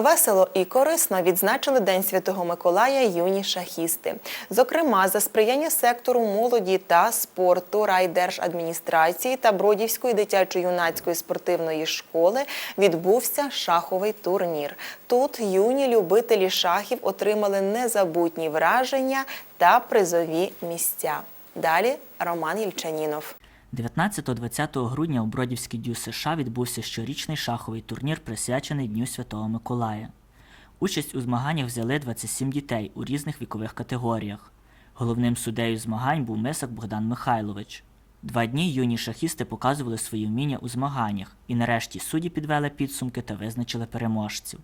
Весело і корисно відзначили День Святого Миколая юні шахісти. Зокрема, за сприяння сектору молоді та спорту райдержадміністрації та Бродівської дитячо-юнацької спортивної школи відбувся шаховий турнір. Тут юні любителі шахів отримали незабутні враження та призові місця. Далі Роман Єльчанінов. 19-20 грудня у Бродівській дю США відбувся щорічний шаховий турнір, присвячений Дню Святого Миколая. Участь у змаганнях взяли 27 дітей у різних вікових категоріях. Головним суддею змагань був Мисак Богдан Михайлович. Два дні юні шахісти показували свої вміння у змаганнях, і нарешті судді підвели підсумки та визначили переможців.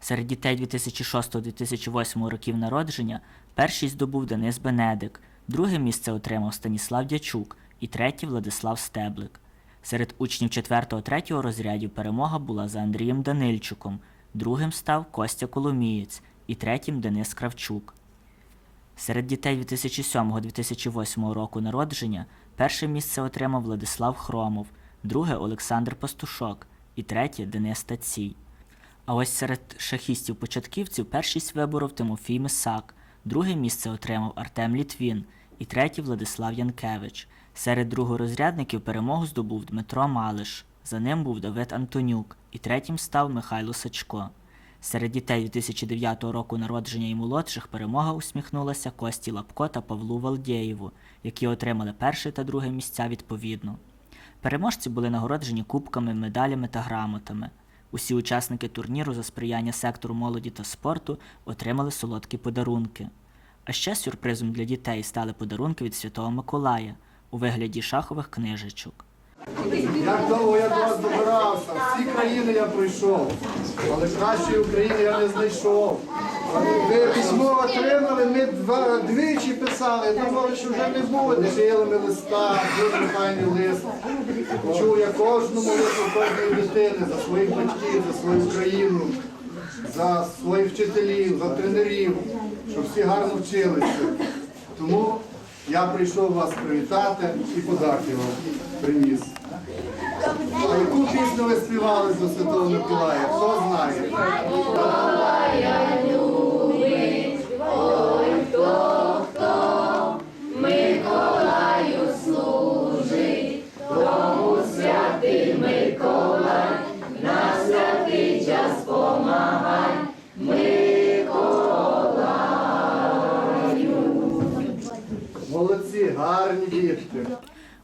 Серед дітей 2006-2008 років народження перший здобув Денис Бенедик, друге місце отримав Станіслав Дячук і третє Владислав Стеблик. Серед учнів 4-3 розрядів перемога була за Андрієм Данильчуком, другим став Костя Коломієць і третім Денис Кравчук. Серед дітей 2007-2008 року народження перше місце отримав Владислав Хромов, друге Олександр Пастушок і третє Денис Тацій. А ось серед шахістів-початківців першість виборов Тимофій Мисак, друге місце отримав Артем Літвін і третє Владислав Янкевич. Серед другорозрядників перемогу здобув Дмитро Малиш, за ним був Давид Антонюк і третім став Михайло Сачко. Серед дітей 2009 року народження і молодших перемога усміхнулася Кості Лапко та Павлу Валдєєву, які отримали перше та друге місця відповідно. Переможці були нагороджені кубками, медалями та грамотами. Усі учасники турніру за сприяння сектору молоді та спорту отримали солодкі подарунки. А ще сюрпризом для дітей стали подарунки від Святого Миколая у вигляді шахових книжечок. Як довго я до вас добирався, всі країни я пройшов, але кращої України я не знайшов. Ви письмо отримали, ми двічі писали, думали, що вже не буде. Шили ми листа, дуже файний лист. Чув я кожну молитву кожної дитини за своїх батьків, за свою країну, за своїх вчителів, за тренерів, щоб всі гарно вчилися. Тому я прийшов вас привітати і подарки вам приніс. Яку пісню ви співали до Святого Миколая? Хто знає? Гарні дітки.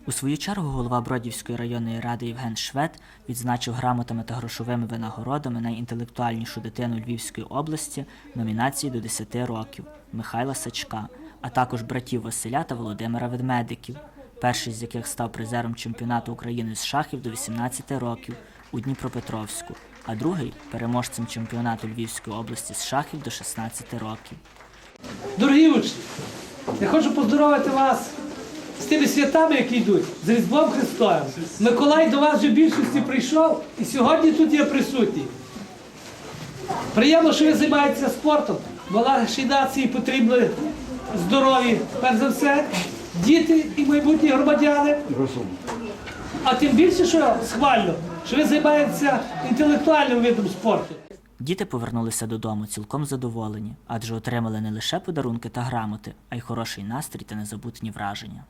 У свою чергу голова Бродівської районної ради Євген Швед відзначив грамотами та грошовими винагородами найінтелектуальнішу дитину Львівської області номінації до 10 років Михайла Сачка, а також братів Василя та Володимира Ведмедиків, перший з яких став призером чемпіонату України з шахів до 18 років у Дніпропетровську, а другий переможцем чемпіонату Львівської області з шахів до 16 років. Дорогі учні, я хочу поздоровити вас з тими святами, які йдуть, з Різдвом Христовим. Миколай до вас вже в більшості прийшов і сьогодні тут є присутній. Приємно, що ви займаєтеся спортом, бо нації потрібні здорові, перш за все, діти і майбутні громадяни. А тим більше, що схвально, що ви займаєтеся інтелектуальним видом спорту. Діти повернулися додому цілком задоволені, адже отримали не лише подарунки та грамоти, а й хороший настрій та незабутні враження.